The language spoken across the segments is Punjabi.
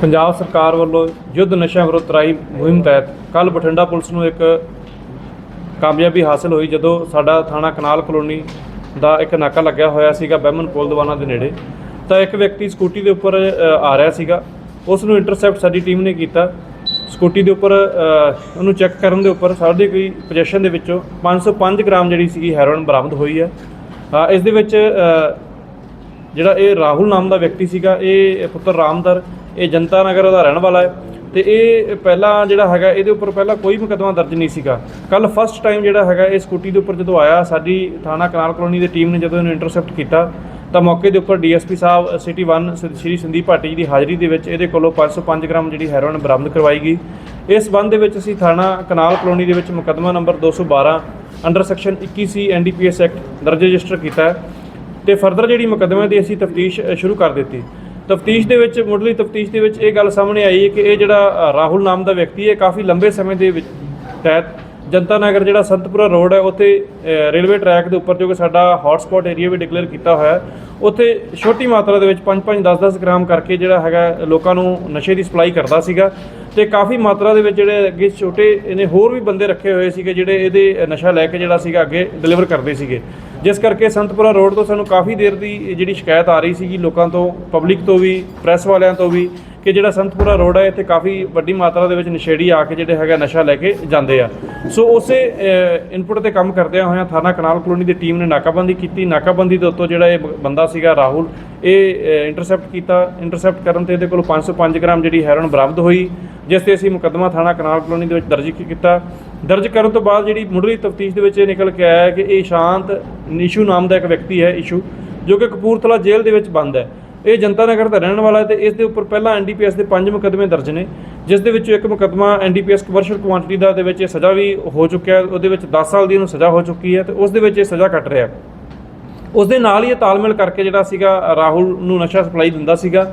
ਪੰਜਾਬ ਸਰਕਾਰ ਵੱਲੋਂ ਯੁੱਧ ਨਸ਼ਾ ਵਿਰੁੱਧ ਤਰਾਈ ਮੁਹਿੰਮ ਤਹਿਤ ਕੱਲ ਬਠਿੰਡਾ ਪੁਲਿਸ ਨੂੰ ਇੱਕ ਕਾਮਯਾਬੀ ਹਾਸਲ ਹੋਈ ਜਦੋਂ ਸਾਡਾ ਥਾਣਾ ਕਨਾਲ ਕਲੋਨੀ ਦਾ ਇੱਕ ਨਾਕਾ ਲੱਗਿਆ ਹੋਇਆ ਸੀਗਾ ਬਹਿਮਨ ਪੁਲ ਦਵਾਨਾ ਦੇ ਨੇੜੇ। ਤਾਂ ਇੱਕ ਵਿਅਕਤੀ ਸਕੂਟੀ ਦੇ ਉੱਪਰ ਆ ਰਿਹਾ ਸੀਗਾ। ਉਸ ਨੂੰ ਇੰਟਰਸੈਪਟ ਸਾਡੀ ਟੀਮ ਨੇ ਕੀਤਾ। ਸਕੂਟੀ ਦੇ ਉੱਪਰ ਉਹਨੂੰ ਚੈੱਕ ਕਰਨ ਦੇ ਉੱਪਰ ਸਾਡੇ ਕੋਈ ਪੋਜੀਸ਼ਨ ਦੇ ਵਿੱਚੋਂ 505 ਗ੍ਰਾਮ ਜਿਹੜੀ ਸੀਗੀ ਹੈਰੋਇਨ ਬਰਾਮਦ ਹੋਈ ਹੈ। ਇਸ ਦੇ ਵਿੱਚ ਜਿਹੜਾ ਇਹ ਰਾਹੁਲ ਨਾਮ ਦਾ ਵਿਅਕਤੀ ਸੀਗਾ, ਇਹ ਪੁੱਤਰ ਰਾਮਦਰ ਇਹ ਜਨਤਾ ਨਗਰ ਦਾ ਰਹਿਣ ਵਾਲਾ ਹੈ ਤੇ ਇਹ ਪਹਿਲਾਂ ਜਿਹੜਾ ਹੈਗਾ ਇਹਦੇ ਉੱਪਰ ਪਹਿਲਾਂ ਕੋਈ ਮੁਕੱਦਮਾ ਦਰਜ ਨਹੀਂ ਸੀਗਾ। ਕੱਲ ਫਸਟ ਟਾਈਮ ਜਿਹੜਾ ਹੈਗਾ ਇਹ ਸਕੂਟੀ ਦੇ ਉੱਪਰ ਜਦੋਂ ਆਇਆ, ਸਾਡੀ ਥਾਣਾ ਕਨਾਲ ਕਲੋਨੀ ਦੀ ਟੀਮ ਨੇ ਜਦੋਂ ਇਹਨੂੰ ਇੰਟਰਸੈਪਟ ਕੀਤਾ, ਤਾਂ ਮੌਕੇ ਦੇ ਉੱਪਰ ਡੀਐਸਪੀ ਸਾਹਿਬ ਸਿਟੀ 1 ਸ਼੍ਰੀ ਸੰਦੀਪ ਭਾਟੀ ਜੀ ਦੀ ਹਾਜ਼ਰੀ ਦੇ ਵਿੱਚ ਇਹਦੇ ਕੋਲੋਂ 505 ਗ੍ਰਾਮ ਜਿਹੜੀ ਹੈਰੋਇਨ ਬਰਾਮਦ ਕਰਵਾਈ ਗਈ। ਇਸ ਸੰਬੰਧ ਦੇ ਵਿੱਚ ਅਸੀਂ ਥਾਣਾ ਕਨਾਲ ਕਲੋਨੀ ਦੇ ਵਿੱਚ ਮੁਕੱਦਮਾ number 212 under section 21 C NDPS act ਦਰਜ ਰਜਿਸਟਰ ਕੀਤਾ ਹੈ। ਤੇ ਫਰਦਰ ਜਿਹੜੀ ਮੁਕੱਦਮੇ ਦੀ ਅਸੀਂ ਤਫਤੀਸ਼ ਸ਼ੁਰੂ ਕਰ ਦਿੱਤੀ। ਤਫਤੀਸ਼ ਦੇ ਵਿੱਚ, ਮੁੱਢਲੀ ਤਫਤੀਸ਼ ਦੇ ਵਿੱਚ ਇਹ ਗੱਲ ਸਾਹਮਣੇ ਆਈ ਹੈ ਕਿ ਇਹ ਜਿਹੜਾ ਰਾਹੁਲ ਨਾਮ ਦਾ ਵਿਅਕਤੀ ਹੈ ਕਾਫੀ ਲੰਬੇ ਸਮੇਂ ਦੇ ਵਿੱਚ ਤਹਿਤ ਜਨਤਾ ਨਗਰ ਜਿਹੜਾ ਸੰਤਪੁਰਾ ਰੋਡ ਹੈ, ਉੱਥੇ ਰੇਲਵੇ ਟਰੈਕ ਦੇ ਉੱਪਰ ਜੋ ਕਿ ਸਾਡਾ ਹੌਟਸਪੌਟ ਏਰੀਆ ਵੀ ਡਿਕਲੇਅਰ ਕੀਤਾ ਹੋਇਆ ਹੈ, ਉੱਥੇ ਛੋਟੀ ਮਾਤਰਾ ਦੇ ਵਿੱਚ 5-5 10-10 ਗ੍ਰਾਮ ਕਰਕੇ ਜਿਹੜਾ ਹੈਗਾ, ਲੋਕਾਂ ਨੂੰ ਨਸ਼ੇ ਦੀ ਸਪਲਾਈ ਕਰਦਾ ਸੀਗਾ ਤੇ ਕਾਫੀ ਮਾਤਰਾ ਦੇ ਵਿੱਚ ਜਿਹੜੇ ਅੱਗੇ ਛੋਟੇ, ਇਹਨੇ ਹੋਰ ਵੀ ਬੰਦੇ ਰੱਖੇ ਹੋਏ ਸੀਗੇ ਜਿਹੜੇ ਇਹਦੇ ਨਸ਼ਾ ਲੈ ਕੇ ਜਿਹੜਾ ਸੀਗਾ ਅੱਗੇ ਡਿਲੀਵਰ ਕਰਦੇ ਸੀਗੇ। ਜਿਸ ਕਰਕੇ ਸੰਤਪੁਰਾ ਰੋਡ ਤੋਂ ਸਾਨੂੰ ਕਾਫੀ ਦੇਰ ਦੀ ਜਿਹੜੀ ਸ਼ਿਕਾਇਤ ਆ ਰਹੀ ਸੀਗੀ, ਲੋਕਾਂ ਤੋਂ ਪਬਲਿਕ ਤੋਂ ਵੀ ਪ੍ਰੈਸ ਵਾਲਿਆਂ ਤੋਂ ਵੀ, ਕਿ ਜਿਹੜਾ ਸੰਤਪੁਰਾ ਰੋਡ ਹੈ ਇੱਥੇ ਕਾਫੀ ਵੱਡੀ ਮਾਤਰਾ ਦੇ ਵਿੱਚ ਨਸ਼ੇੜੀ ਆ ਕੇ ਜਿਹੜੇ ਹੈਗਾ ਨਸ਼ਾ ਲੈ ਕੇ ਜਾਂਦੇ ਆ। ਸੋ ਉਸੇ ਇਨਪੁਟ ਤੇ ਕੰਮ ਕਰਦਿਆਂ ਹੋਇਆਂ ਥਾਣਾ ਕਨਾਲ ਕਲੋਨੀ ਦੀ ਟੀਮ ਨੇ ਨਾਕਾਬੰਦੀ ਕੀਤੀ। ਨਾਕਾਬੰਦੀ ਦੇ ਉੱਤੋਂ ਜਿਹੜਾ ਇਹ ਬ- ਬੰਦਾ ਸੀਗਾ ਰਾਹੁਲ, ਇਹ ਇੰਟਰਸੈਪਟ ਕੀਤਾ। ਇੰਟਰਸੈਪਟ ਕਰਨ ਤੇ ਇਹਦੇ ਕੋਲ 505 ਗ੍ਰਾਮ ਜਿਹੜੀ ਹੈਰੋਇਨ ਬਰਾਮਦ ਹੋਈ, ਜਿਸ ਤੇ ਅਸੀਂ ਮੁਕੱਦਮਾ ਥਾਣਾ ਕਨਾਲ ਕਲੋਨੀ ਦੇ ਵਿੱਚ ਦਰਜ ਕੀਤਾ। ਦਰਜ ਕਰਨ ਤੋਂ ਬਾਅਦ ਜਿਹੜੀ ਮੁੱਢਲੀ ਤਫਤੀਸ਼ ਦੇ ਵਿੱਚ ਇਹ ਨਿਕਲ ਕੇ ਆਇਆ ਕਿ ਇਹ ਸ਼ਾਂਤ ਨਿਸ਼ੂ ਨਾਮ ਦਾ ਇੱਕ ਵਿਅਕਤੀ ਹੈ ਇਸ਼ੂ, ਜੋ ਕਿ ਕਪੂਰਥਲਾ ਜੇਲ੍ਹ ਦੇ ਵਿੱਚ ਬੰਦ ਹੈ। ਇਹ ਜਨਤਾ ਨਗਰ ਦਾ ਰਹਿਣ ਵਾਲਾ ਹੈ ਤੇ ਇਸ ਦੇ ਉੱਪਰ ਪਹਿਲਾਂ ਐਨਡੀਪੀਐਸ ਦੇ ਪੰਜ ਮੁਕੱਦਮੇ ਦਰਜ ਨੇ, ਜਿਸ ਦੇ ਵਿੱਚੋਂ ਇੱਕ ਮੁਕੱਦਮਾ ਐਨਡੀਪੀਐਸ ਕਮਰਸ਼ੀਅਲ ਕੁਆਂਟੀਟੀ ਦਾ, ਦੇ ਵਿੱਚ ਇਹ ਸਜ਼ਾ ਵੀ ਹੋ ਚੁੱਕਿਆ ਹੈ, ਉਹਦੇ ਵਿੱਚ 10 ਸਾਲ ਦੀ ਉਹਨੂੰ ਸਜ਼ਾ ਹੋ ਚੁੱਕੀ ਹੈ ਤੇ ਉਸ ਦੇ ਵਿੱਚ ਇਹ ਸਜ਼ਾ ਕੱਟ ਰਿਹਾ ਉਸ ਦੇ ਨਾਲ ਹੀ ਇਹ ਤਾਲਮੇਲ ਕਰਕੇ ਜਿਹੜਾ ਸੀਗਾ ਰਾਹੁਲ ਨੂੰ ਨਸ਼ਾ ਸਪਲਾਈ ਦਿੰਦਾ ਸੀਗਾ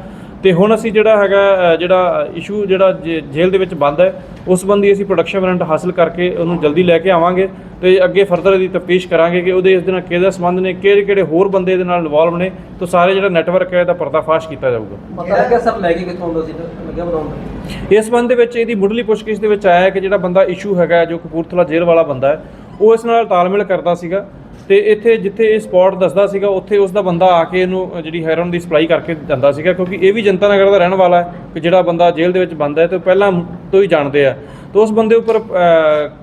ਤੇ ਹੁਣ ਅਸੀਂ ਜਿਹੜਾ ਹੈਗਾ ਜਿਹੜਾ ਇਸ਼ੂ ਜਿਹੜਾ ਜੇਲ੍ਹ ਦੇ ਵਿੱਚ ਬੰਦ ਹੈ ਉਸ ਸੰਬੰਧੀ ਅਸੀਂ ਪ੍ਰੋਡਕਸ਼ਨ ਵਾਰੰਟ ਹਾਸਲ ਕਰਕੇ ਉਹਨੂੰ ਜਲਦੀ ਲੈ ਕੇ ਆਵਾਂਗੇ ਤੇ ਅੱਗੇ ਫਰਦਰ ਇਹਦੀ ਤਫਤੀਸ਼ ਕਰਾਂਗੇ ਕਿ ਉਹਦੇ ਇਸ ਦੇ ਨਾਲ ਕਿਹਦੇ ਸੰਬੰਧ ਨੇ ਕਿਹੜੇ ਕਿਹੜੇ ਹੋਰ ਬੰਦੇ ਇਹਦੇ ਨਾਲ ਇਨਵੋਲਵ ਨੇ ਤਾਂ ਸਾਰੇ ਜਿਹੜਾ ਨੈਟਵਰਕ ਹੈ ਇਹਦਾ ਪਰਦਾਫਾਸ਼ ਕੀਤਾ ਜਾਊਗਾ। ਪਤਾ ਲੱਗਿਆ ਸਭ ਲੈ ਕੇ ਕਿੱਥੋਂ ਆਉਂਦਾ ਸੀ ਲੱਗਿਆ ਦਾ ਇਸ ਸੰਬੰਧ ਦੇ ਵਿੱਚ ਇਹਦੀ ਮੁੱਢਲੀ ਪੁੱਛਗਿੱਛ ਦੇ ਵਿੱਚ ਆਇਆ ਹੈ ਕਿ ਜਿਹੜਾ ਬੰਦਾ ਇਸ਼ੂ ਹੈਗਾ ਜੋ ਕਪੂਰਥਲਾ ਜੇਲ੍ਹ ਵਾਲਾ ਬੰਦਾ ਹੈ ਉਹ ਇਸ ਨਾਲ ਤਾਲਮੇਲ ਕਰਦਾ ਸੀਗਾ। ਤੇ ਇੱਥੇ ਜਿੱਥੇ ਇਹ ਸਪੌਟ ਦੱਸਦਾ ਸੀਗਾ, ਉੱਥੇ ਉਸ ਦਾ ਬੰਦਾ ਆ ਕੇ ਇਹਨੂੰ ਜਿਹੜੀ ਹੈਰੋਨ ਦੀ ਸਪਲਾਈ ਕਰਕੇ ਜਾਂਦਾ ਸੀਗਾ, ਕਿਉਂਕਿ ਇਹ ਵੀ ਜਨਤਾ ਨਗਰ ਦਾ ਰਹਿਣ ਵਾਲਾ ਹੈ ਕਿ ਜਿਹੜਾ ਬੰਦਾ ਜੇਲ੍ਹ ਦੇ ਵਿੱਚ ਬੰਦ ਹੈ ਤੇ ਉਹ ਪਹਿਲਾਂ ਤੋਂ ਹੀ ਜਾਣਦੇ ਆ। ਤੇ ਉਸ ਬੰਦੇ ਉੱਪਰ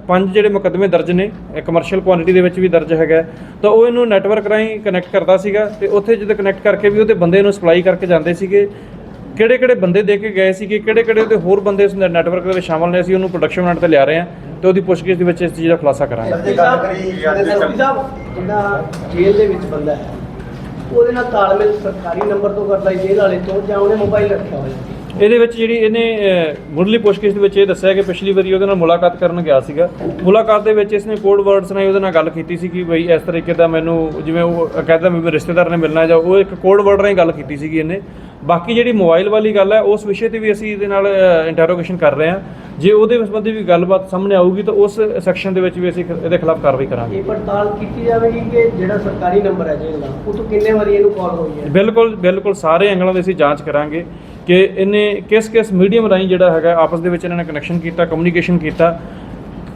ਪੰਜ ਜਿਹੜੇ ਮੁਕੱਦਮੇ ਦਰਜ ਨੇ ਕਮਰਸ਼ੀਅਲ ਕੁਆਂਟੀਟੀ ਦੇ ਵਿੱਚ ਵੀ ਦਰਜ ਹੈਗਾ ਤਾਂ ਉਹ ਇਹਨੂੰ ਨੈਟਵਰਕ ਰਾਹੀਂ ਕਨੈਕਟ ਕਰਦਾ ਸੀਗਾ ਤੇ ਉੱਥੇ ਜਦੋਂ ਕਨੈਕਟ ਕਰਕੇ ਵੀ ਉਹਦੇ ਬੰਦੇ ਨੂੰ ਸਪਲਾਈ ਕਰਕੇ ਜਾਂਦੇ ਸੀਗੇ ਕਿਹੜੇ ਕਿਹੜੇ ਬੰਦੇ ਦੇ ਕੇ ਗਏ ਸੀਗੇ ਕਿਹੜੇ ਕਿਹੜੇ ਉਹਦੇ ਹੋਰ ਬੰਦੇ ਇਸ ਨੈਟਵਰਕ ਦੇ ਵਿੱਚ ਸ਼ਾਮਲ ਨੇ, ਅਸੀਂ ਉਹਨੂੰ ਪ੍ਰੋਡਕਸ਼ਨ ਮਿੰਟ ਤੇ ਲਿਆ ਰਹੇ ਹਾਂ। ਤੇ ਉਹਦੀ ਪੁੱਛਗਿੱਛ ਦੇ ਵਿੱਚ ਇਸ ਚੀਜ਼ ਦਾ ਖੁਲਾਸਾ ਕਰਾਂਗੇ। ਜੇ ਗੱਲ ਕਰੀ ਐਸਪੀ ਸਾਹਿਬ ਜਿਹੜਾ ਜੇਲ੍ਹ ਦੇ ਵਿੱਚ ਬੰਦਾ ਹੈ ਉਹਦੇ ਨਾਲ ਤਾਲਮੇਲ ਸਰਕਾਰੀ ਨੰਬਰ ਤੋਂ ਕਰਦਾ ਜੇਲ੍ਹ ਵਾਲੇ ਤੋਂ ਜਾਂ ਉਹਨੇ ਮੋਬਾਈਲ ਰੱਖਿਆ ਹੋਇਆ। ਇਹਦੇ ਵਿੱਚ ਜਿਹੜੀ ਇਹਨੇ ਮੁੱਢਲੀ ਪੁੱਛਗਿੱਛ ਦੇ ਵਿੱਚ ਇਹ ਦੱਸਿਆ ਕਿ ਪਿਛਲੀ ਵਾਰੀ ਉਹਦੇ ਨਾਲ ਮੁਲਾਕਾਤ ਕਰਨ ਗਿਆ ਸੀਗਾ। ਮੁਲਾਕਾਤ ਦੇ ਵਿੱਚ ਇਸਨੇ ਕੋਡ ਵਰਡਸ ਨਾਲ ਉਹਦੇ ਨਾਲ ਗੱਲ ਕੀਤੀ ਸੀ ਕਿ ਬਈ ਇਸ ਤਰੀਕੇ ਦਾ ਮੈਨੂੰ ਜਿਵੇਂ ਉਹ ਕਹਿੰਦਾ ਮੇਰੇ ਰਿਸ਼ਤੇਦਾਰ ਨੇ ਮਿਲਣਾ ਜਾਂ ਉਹ ਇੱਕ ਕੋਡ ਵਰਡ ਰਾਹੀਂ ਗੱਲ ਕੀਤੀ ਸੀਗੀ ਇਹਨੇ। ਬਾਕੀ ਜਿਹੜੀ ਮੋਬਾਈਲ ਵਾਲੀ ਗੱਲ ਹੈ ਉਸ ਵਿਸ਼ੇ ਤੇ ਵੀ ਅਸੀਂ ਇਹਦੇ ਨਾਲ ਇੰਟਰੋਗੇਸ਼ਨ ਕਰ ਰਹੇ ਹਾਂ। ਜੇ ਉਹਦੇ ਸੰਬੰਧੀ ਵੀ ਗੱਲਬਾਤ ਸਾਹਮਣੇ ਆਊਗੀ ਤਾਂ ਉਸ ਸੈਕਸ਼ਨ ਦੇ ਵਿੱਚ ਵੀ ਅਸੀਂ ਇਹਦੇ ਖਿਲਾਫ ਕਾਰਵਾਈ ਕਰਾਂਗੇ। ਇਹ ਪੜਤਾਲ ਕੀਤੀ ਜਾਵੇਗੀ ਕਿ ਜਿਹੜਾ ਸਰਕਾਰੀ ਨੰਬਰ ਹੈ ਜੇਲ੍ਹ ਦਾ ਉਹ ਤੋਂ ਕਿੰਨੇ ਵਾਰੀ ਇਹਨੂੰ ਕਾਲ ਹੋਈ ਹੈ? ਬਿਲਕੁਲ ਬਿਲਕੁਲ ਸਾਰੇ ਐਂਗਲਾਂ ਦੀ ਅਸੀਂ ਜਾਂਚ ਕਰਾਂਗੇ। ਕਿ ਇਹਨੇ ਕਿਸ ਕਿਸ ਮੀਡੀਅਮ ਰਾਹੀਂ ਜਿਹੜਾ ਹੈਗਾ ਆਪਸ ਦੇ ਵਿੱਚ ਇਹਨਾਂ ਨੇ ਕਨੈਕਸ਼ਨ ਕੀਤਾ ਕਮਿਊਨੀਕੇਸ਼ਨ ਕੀਤਾ।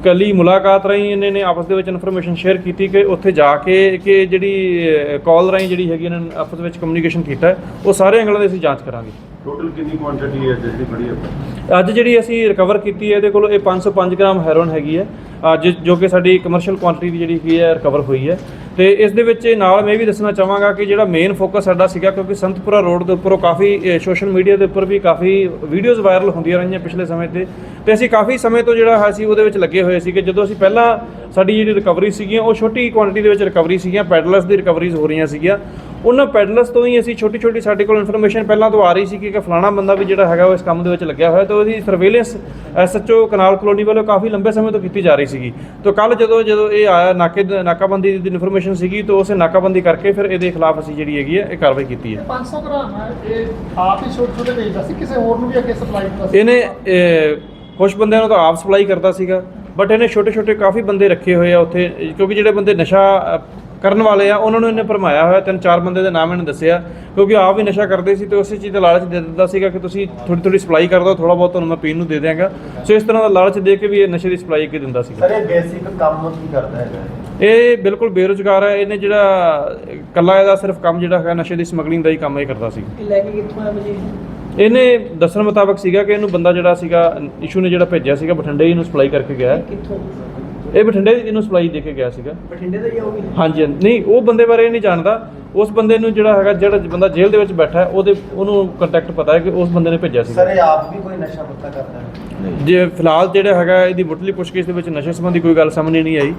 ਕੱਲੀ ਮੁਲਾਕਾਤ ਰਾਹੀਂ ਇਹਨੇ ਨੇ ਆਪਸ ਦੇ ਵਿੱਚ ਇਨਫੋਰਮੇਸ਼ਨ ਸ਼ੇਅਰ ਕੀਤੀ ਕਿ ਉੱਥੇ ਜਾ ਕੇ ਕਿ ਜਿਹੜੀ ਕਾਲ ਰਾਹੀਂ ਜਿਹੜੀ ਹੈਗੀ ਇਹਨਾਂ ਨੇ ਆਪਸ ਵਿੱਚ ਕਮਿਊਨੀਕੇਸ਼ਨ ਕੀਤਾ ਉਹ ਸਾਰੇ ਐਂਗਲਾਂ ਦੀ ਅਸੀਂ ਜਾਂਚ ਕਰਾਂਗੇ। ਟੋਟਲ ਕਿੰਨੀ ਕੁਆਂਟੀਟੀ ਹੈ ਜਿਹੜੀ ਫੜੀ ਹੈ? ਅੱਜ ਜਿਹੜੀ ਅਸੀਂ ਰਿਕਵਰ ਕੀਤੀ ਹੈ ਇਹਦੇ ਕੋਲ ਇਹ 505 ਗ੍ਰਾਮ ਹੈਰੋਇਨ ਹੈਗੀ ਹੈ। ਅੱਜ ਜੋ ਕਿ ਸਾਡੀ ਕਮਰਸ਼ੀਅਲ ਕੁਆਂਟੀਟੀ ਦੀ ਜਿਹੜੀ ਕੀ ਹੈ ਰਿਕਵਰ ਹੋਈ ਹੈ। ਤੇ ਇਸ ਦੇ ਵਿੱਚ ਨਾਲ ਮੈਂ ਇਹ ਵੀ ਦੱਸਣਾ ਚਾਹਾਂਗਾ ਕਿ ਜਿਹੜਾ ਮੇਨ ਫੋਕਸ ਸਾਡਾ ਸੀਗਾ, ਕਿਉਂਕਿ ਸੰਤਪੁਰਾ ਰੋਡ ਦੇ ਉੱਪਰ ਉਹ ਕਾਫੀ ਸੋਸ਼ਲ ਮੀਡੀਆ ਦੇ ਉੱਪਰ ਵੀ ਕਾਫੀ ਵੀਡੀਓਜ਼ ਵਾਇਰਲ ਹੁੰਦੀਆਂ ਰਹੀਆਂ ਪਿਛਲੇ ਸਮੇਂ ਤੇ। ਤੇ ਅਸੀਂ ਕਾਫੀ ਸਮੇਂ ਤੋਂ ਜਿਹੜਾ ਹੈ ਸੀ ਉਹਦੇ ਵਿੱਚ ਲੱਗੇ ਹੋਏ ਸੀਗੇ, ਜਦੋਂ ਅਸੀਂ ਪਹਿਲਾਂ ਸਾਡੀ ਜਿਹੜੀ ਰਿਕਵਰੀ ਸੀਗੀਆਂ, ਉਹ ਛੋਟੀ ਕੁਆਂਟੀਟੀ ਦੇ ਵਿੱਚ ਰਿਕਵਰੀ ਸੀਗੀਆਂ ਪੈਡਲਰਸ ਦੀ ਰਿਕਵਰੀਜ਼ ਹੋ ਰਹੀਆਂ ਸੀਗੀਆਂ। ਉਹਨਾਂ ਪੈਡਲਰਸ ਤੋਂ ਹੀ ਅਸੀਂ ਛੋਟੀ ਛੋਟੀ ਸਾਡੇ ਕੋਲ ਇਨਫੋਰਮੇਸ਼ਨ ਪਹਿਲਾਂ ਤੋਂ ਆ ਰਹੀ ਸੀ ਕਿ ਫਲਾਣਾ ਬੰਦਾ ਵੀ ਜਿਹੜਾ ਹੈਗਾ ਉਹ ਇਸ ਕੰਮ ਦੇ ਵਿੱਚ ਲੱਗਿਆ ਹੋਇਆ ਤੇ ਉਹਦੀ ਸਰਵੇਲੈਂਸ ਐਸਐਚਓ ਕਨਾਲ ਕਲੋਨੀ ਵੱਲੋਂ ਕਾਫੀ ਲੰਬੇ ਸਮੇਂ ਤੋਂ ਕੀਤੀ ਜਾ ਰਹੀ ਸੀਗੀ। ਤੋਂ ਕੱਲ ਜਦੋਂ ਜਦੋਂ ਇਹ ਆਇਆ ਨਾਕੇ ਨਾਕਾਬੰਦੀ ਦੀ ਇਨਫੋਰਮੇਸ਼ਨ ਸੀਗੀ ਤਾਂ ਉਸੇ ਨਾਕਾਬੰਦੀ ਕਰਕੇ ਫਿਰ ਇਹਦੇ ਖਿਲਾਫ ਅਸੀਂ ਜਿਹੜੀ ਹੈਗੀ ਹੈ ਇਹ ਕਾਰਵਾਈ ਕੀਤੀ ਹੈ। 500 ਗ੍ਰਾਮ ਹੈ ਇਹ ਆਪ ਹੀ ਛੋਟੇ ਛੋਟੇ ਵੇਚਦਾ ਸੀ ਕਿਸੇ ਹੋਰ ਨੂੰ ਵੀ ਅੱਗੇ ਸਪਲਾਈ ਕਰਦਾ ਸੀ? ਇਹਨੇ ਕੁਛ ਬੰਦਿਆਂ ਨੂੰ ਤਾਂ ਆਪ ਸਪਲਾਈ ਕਰਦਾ ਸੀਗਾ ਬਟ ਇਹਨੇ ਛੋਟੇ ਛੋਟੇ ਕਾਫੀ ਬੰਦੇ ਰੱਖੇ ਹੋਏ ਆ ਉੱਥੇ ਕਿਉਂਕਿ ਜਿਹੜੇ ਬੰਦੇ ਨਸ਼ਾ ਕਰਨ ਵਾਲੇ ਆ ਉਹਨਾਂ ਨੂੰ ਇਹਨੇ ਭਰਮਾਇਆ ਹੋਇਆ ਤਿੰਨ ਚਾਰ ਬੰਦੇ ਦੇ ਨਾਮ ਇਹਨੇ ਦੱਸਿਆ ਕਿਉਂਕਿ ਆਪ ਵੀ ਨਸ਼ਾ ਕਰਦੇ ਸੀ ਤੇ ਉਸੇ ਚੀਜ਼ ਦਾ ਲਾਲਚ ਦੇ ਦਿੰਦਾ ਸੀਗਾ ਕਿ ਤੁਸੀਂ ਥੋੜੀ ਥੋੜੀ ਸਪਲਾਈ ਕਰ ਦਿਓ ਥੋੜਾ ਬਹੁਤ ਤੁਹਾਨੂੰ ਮੈਂ ਪੀਣ ਨੂੰ ਦੇ ਦਿਆਂਗਾ। ਸੋ ਇਸ ਤਰ੍ਹਾਂ ਦਾ ਲਾਲਚ ਦੇ ਕੇ ਵੀ ਇਹ ਨਸ਼ੇ ਦੀ ਸਪਲਾਈ ਕੇ ਦਿੰਦਾ ਸੀਗਾ। ਸਰ ਇਹ ਬੇਸਿਕ ਕੰਮ ਕੀ ਕਰਦਾ ਹੈਗਾ? ਇਹ ਬਿਲਕੁਲ ਬੇਰੁਜ਼ਗਾਰ ਹੈ ਇਹਨੇ ਜਿਹੜਾ ਕੱਲਾ ਇਹਦਾ ਸਿਰਫ ਕੰਮ ਜਿਹੜਾ ਹੈਗਾ ਨਸ਼ੇ ਦੀ ਸਮਗਲਿੰਗ ਦਾ ਹੀ ਕੰਮ ਇਹ ਕਰਦਾ ਸੀ। ਲੈ ਕੇ ਕਿੱਥੋਂ ਆਇਆ ਭਾਜੀ? ਇਹਨੇ ਦੱਸਣ ਮੁਤਾਬਕ ਸੀਗਾ ਕਿ ਇਹਨੂੰ ਬੰਦਾ ਜਿਹੜਾ ਸੀਗਾ ਇਸ਼ੂ ਨੇ ਜਿਹੜਾ ਭੇਜਿਆ ਸੀਗਾ ਬਠਿੰਡੇ ਇਹਨੂੰ ਸਪਲਾਈ ਕਰਕੇ ਗਿਆ। ਹੈ। ਕਿੱਥੋਂ? ਇਹ ਬਠਿੰਡੇ ਇਹਨੂੰ ਸਪਲਾਈ ਦੇ ਕੇ ਗਿਆ ਸੀਗਾ। ਬਠਿੰਡੇ ਤੋਂ ਹੀ ਆਉਗੀ ਹਾਂਜੀ ਹਾਂਜੀ। ਨਹੀਂ ਉਹ ਬੰਦੇ ਬਾਰੇ ਇਹ ਨਹੀਂ ਜਾਣਦਾ। ਉਸ ਬੰਦੇ ਨੂੰ ਜਿਹੜਾ ਹੈਗਾ ਜਿਹੜਾ ਬੰਦਾ ਜੇਲ੍ਹ ਦੇ ਵਿੱਚ ਬੈਠਾ ਹੈ ਉਹਦੇ ਉਹਨੂੰ ਕੰਟੈਕਟ ਪਤਾ ਹੈ ਕਿ ਉਸ ਬੰਦੇ ਨੇ ਭੇਜਿਆ ਸਰ ਸੀਗਾ ਇਹ ਆਪ ਵੀ ਕੋਈ ਨਸ਼ਾ ਪੱਤਾ ਕਰਦਾ ਹੈ? ਜੇ ਫਿਲਹਾਲ ਜਿਹੜਾ ਹੈਗਾ ਇਹਦੀ ਮੁੱਢਲੀ ਪੁੱਛਗਿੱਛ ਦੇ ਵਿੱਚ ਨਸ਼ੇ ਸੰਬੰਧੀ ਕੋਈ ਗੱਲ ਸਾਹਮਣੇ ਨਹੀਂ ਆਈ।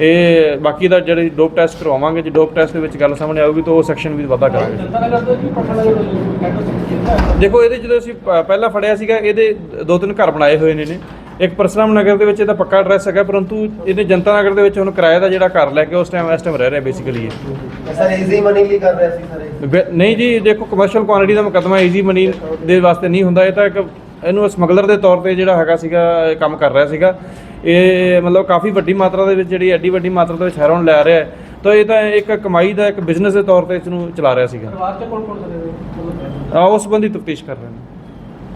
ਇਹ ਬਾਕੀ ਦਾ ਜਿਹੜੇ ਡੋਪ ਟੈਸਟ ਕਰਵਾਵਾਂਗੇ ਜੇ ਡੋਪ ਟੈਸਟ ਦੇ ਵਿੱਚ ਗੱਲ ਸਾਹਮਣੇ ਆਊਗੀ ਤਾਂ ਉਹ ਸੈਕਸ਼ਨ ਵੀ ਵਾਧਾ ਕਰਾਂਗੇ। ਦੇ ਦੇਖੋ ਇਹਦੇ ਜਦੋਂ ਅਸੀਂ ਪ- ਪਹਿਲਾਂ ਫੜਿਆ ਸੀਗਾ ਇਹਦੇ ਦੋ ਤਿੰਨ ਘਰ ਬਣਾਏ ਹੋਏ ਨੇ ਨੇ ਇੱਕ ਪਰਸਰਾਮ ਨਗਰ ਦੇ ਵਿੱਚ ਇਹਦਾ ਪੱਕਾ ਐਡਰੈਸ ਹੈਗਾ ਪਰੰਤੂ ਇਹਨੇ ਜਨਤਾ ਨਗਰ ਦੇ ਵਿੱਚ ਹੁਣ ਕਿਰਾਏ ਦਾ ਜਿਹੜਾ ਘਰ ਲੈ ਕੇ ਉਸ ਟਾਈਮ ਇਸ ਟਾਈਮ ਰਹਿ ਰਿਹਾ ਬੇਸਿਕਲੀ ਇਹ। ਸਰ ਈਜ਼ੀ ਮਨੀ ਲਈ ਕਰ ਰਿਹਾ ਸੀ ਸਰ। ਇਹ ਬੇ- ਨਹੀਂ ਜੀ ਦੇਖੋ ਕਮਰਸ਼ੀਅਲ ਕੁਆਂਟੀਟੀ ਦਾ ਮੁਕੱਦਮਾ ਈਜ਼ੀ ਮਨੀ ਦੇ ਵਾਸਤੇ ਨਹੀਂ ਹੁੰਦਾ ਇਹ ਤਾਂ ਇੱਕ ਇਹਨੂੰ ਸਮਗਲਰ ਦੇ ਤੌਰ ਤੇ ਜਿਹੜਾ ਹੈਗਾ ਸੀਗਾ ਇਹ ਕੰਮ ਕਰ ਰਿਹਾ ਸੀਗਾ। ਇਹ ਮਤਲਬ ਕਾਫੀ ਵੱਡੀ ਮਾਤਰਾ ਦੇ ਵਿੱਚ ਜਿਹੜੀ ਐਡੀ ਵੱਡੀ ਮਾਤਰਾ ਦੇ ਵਿੱਚ ਹੈਰੋਨ ਲੈ ਰਿਹਾ ਹੈ। ਤਾਂ ਇਹ ਤਾਂ ਇੱਕ ਕਮਾਈ ਦਾ ਇੱਕ ਬਿਜ਼ਨਸ ਦੇ ਤੌਰ ਤੇ ਇਸ ਨੂੰ ਚਲਾ ਰਿਹਾ ਸੀਗਾ। ਪਰਿਵਾਰ ਆ ਉਸ ਸੰਬੰਧੀ ਤਫਤੀਸ਼ ਕਰ ਰਹੇ ਨੇ।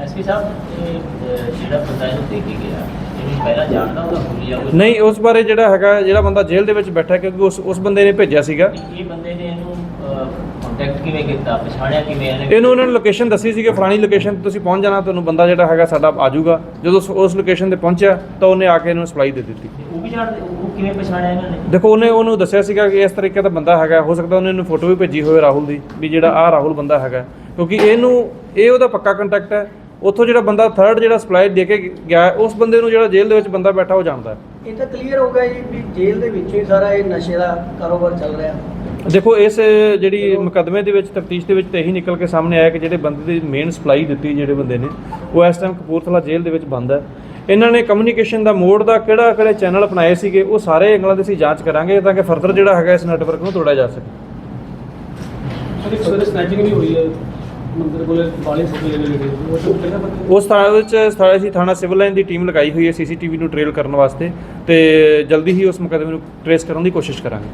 ਐਸਪੀ ਸਾਹਿਬ ਇਹ ਅਹ, ਜਿਹੜਾ ਬੰਦਾ ਇਹਨੂੰ ਦੇ ਕੇ ਗਿਆ ਇਹਨੂੰ ਪਹਿਲਾਂ ਜਾਣਦਾ ਉਹਦਾ ਹੁਲੀਆ ਕੋਈ? ਨਹੀਂ ਉਸ ਬਾਰੇ ਜਿਹੜਾ ਹੈਗਾ ਜਿਹੜਾ ਬੰਦਾ ਜੇਲ੍ਹ ਦੇ ਵਿੱਚ ਬੈਠਾ ਕਿਉਂਕਿ ਉਸ ਉਸ ਬੰਦੇ ਨੇ ਭੇਜਿਆ ਸੀਗਾ। ਇਹ ਬੰਦੇ ਨੇ ਇਹਨੂੰ ਕੰਟੈਕਟ ਕਿਵੇਂ ਕੀਤਾ ਪਛਾਣਿਆ ਕਿਵੇਂ ਇਹਨੇ? ਇਹਨੂੰ ਉਹਨਾਂ ਨੇ ਲੋਕੇਸ਼ਨ ਦੱਸੀ ਸੀ ਕਿ ਫਲਾਣੀ ਲੋਕੇਸ਼ਨ ਤੇ ਤੁਸੀਂ ਪਹੁੰਚ ਜਾਣਾ ਤੁਹਾਨੂੰ ਬੰਦਾ ਜਿਹੜਾ ਹੈਗਾ ਸਾਡਾ ਆ ਜਾਊਗਾ। ਜਦੋਂ ਉਸ- ਉਸ ਲੋਕੇਸ਼ਨ ਤੇ ਪਹੁੰਚਿਆ ਤਾਂ ਉਹਨੇ ਆ ਕੇ ਇਹਨੂੰ ਸਪਲਾਈ ਦੇ ਦਿੱਤੀ। ਉਹ ਵੀ ਜਾਣਦੇ ਉਹ ਕਿਵੇਂ ਪਛਾਣਿਆ ਇਹਨਾਂ ਨੇ? ਦੇਖੋ ਉਹਨੇ ਉਹਨੂੰ ਦੱਸਿਆ ਸੀਗਾ ਕਿ ਇਸ ਤਰੀਕੇ ਦਾ ਬੰਦਾ ਹੈਗਾ ਹੋ ਸਕਦਾ ਉਹਨੇ ਇਹਨੂੰ ਫੋਟੋ ਵੀ ਭੇਜੀ ਹੋਵੇ ਰਾਹੁਲ ਦੀ ਵੀ ਜਿਹੜਾ ਆਹ ਰਾਹੁਲ ਬੰਦਾ ਹੈਗਾ। ਕਿਉਂਕਿ ਇਹਨੂੰ ਇਹ ਉਹਦਾ ਪੱਕਾ ਕੰਟੈਕਟ ਹੈ। ਉੱਥੋਂ ਜਿਹੜਾ ਬੰਦਾ ਥਰਡ ਜਿਹੜਾ ਸਪਲਾਈ ਦੇ ਕੇ ਗਿਆ ਉਸ ਬੰਦੇ ਨੂੰ ਜਿਹੜਾ ਜੇਲ੍ਹ ਦੇ ਵਿੱਚ ਬੰਦਾ ਬੈਠਾ ਹੈ। ਇਹ ਤਾਂ ਕਲੀਅਰ ਹੋ ਗਿਆ ਜੀ ਵੀ ਜੇਲ੍ਹ ਦੇ ਵਿੱਚੋਂ ਹੀ ਸਾਰਾ ਇਹ ਨਸ਼ੇ ਦਾ ਕਾਰੋਬਾਰ ਚੱਲ ਰਿਹਾ। ਦੇਖੋ ਇਸ ਜਿਹੜੀ ਮੁਕੱਦਮੇ ਦੇ ਵਿੱਚ ਤਫਤੀਸ਼ ਦੇ ਵਿੱਚ ਤੇ ਇਹੀ ਨਿਕਲ ਕੇ ਸਾਹਮਣੇ ਆਇਆ ਕਿ ਜਿਹੜੇ ਬੰਦੇ ਦੀ ਮੇਨ ਸਪਲਾਈ ਦਿੱਤੀ ਜਿਹੜੇ ਬੰਦੇ ਨੇ ਉਹ ਇਸ ਟਾਈਮ ਕਪੂਰਥਲਾ ਜੇਲ੍ਹ ਦੇ ਵਿੱਚ ਬੰਦ ਹੈ। ਇਹਨਾਂ ਨੇ ਕਮਿਊਨੀਕੇਸ਼ਨ ਦਾ ਮੋਡ ਦਾ ਕਿਹੜਾ ਕਿਹੜੇ ਚੈਨਲ ਅਪਣਾਏ ਸੀਗੇ ਉਹ ਸਾਰੇ ਐਂਗਲਾਂ ਦੀ ਅਸੀਂ ਜਾਂਚ ਕਰਾਂਗੇ ਤਾਂ ਕਿ ਫਰਦਰ ਜਿਹੜਾ ਹੈਗਾ ਇਸ ਨੈਟਵਰਕ ਨੂੰ ਤੋੜਿਆ ਜਾ ਸਕੇ। ਸਰ ਸਨੈਚਿੰਗ ਵੀ ਹੋਈ ਹੈ। ਮੰਦਰ ਕੋਲੇ ਵਾਲੇ ਸੋਲੇ ਨੇ ਲੇਡੇ ਉਹ ਤੋਂ ਕਿਹੜਾ ਪਤਾ ਉਸ ਥਾਣੇ ਵਿੱਚ ਥਾਣਾ ਅਸੀਂ ਥਾਣਾ ਸਿਵਲ ਲਾਈਨ ਦੀ ਟੀਮ ਲਗਾਈ ਹੋਈ ਹੈ, ਸੀਸੀਟੀਵੀ ਨੂੰ ਟ੍ਰੇਲ ਕਰਨ ਵਾਸਤੇ ਤੇ ਜਲਦੀ ਹੀ ਉਸ ਮੁਕੱਦਮੇ ਨੂੰ ਟ੍ਰੇਸ ਕਰਨ ਦੀ ਕੋਸ਼ਿਸ਼ ਕਰਾਂਗੇ।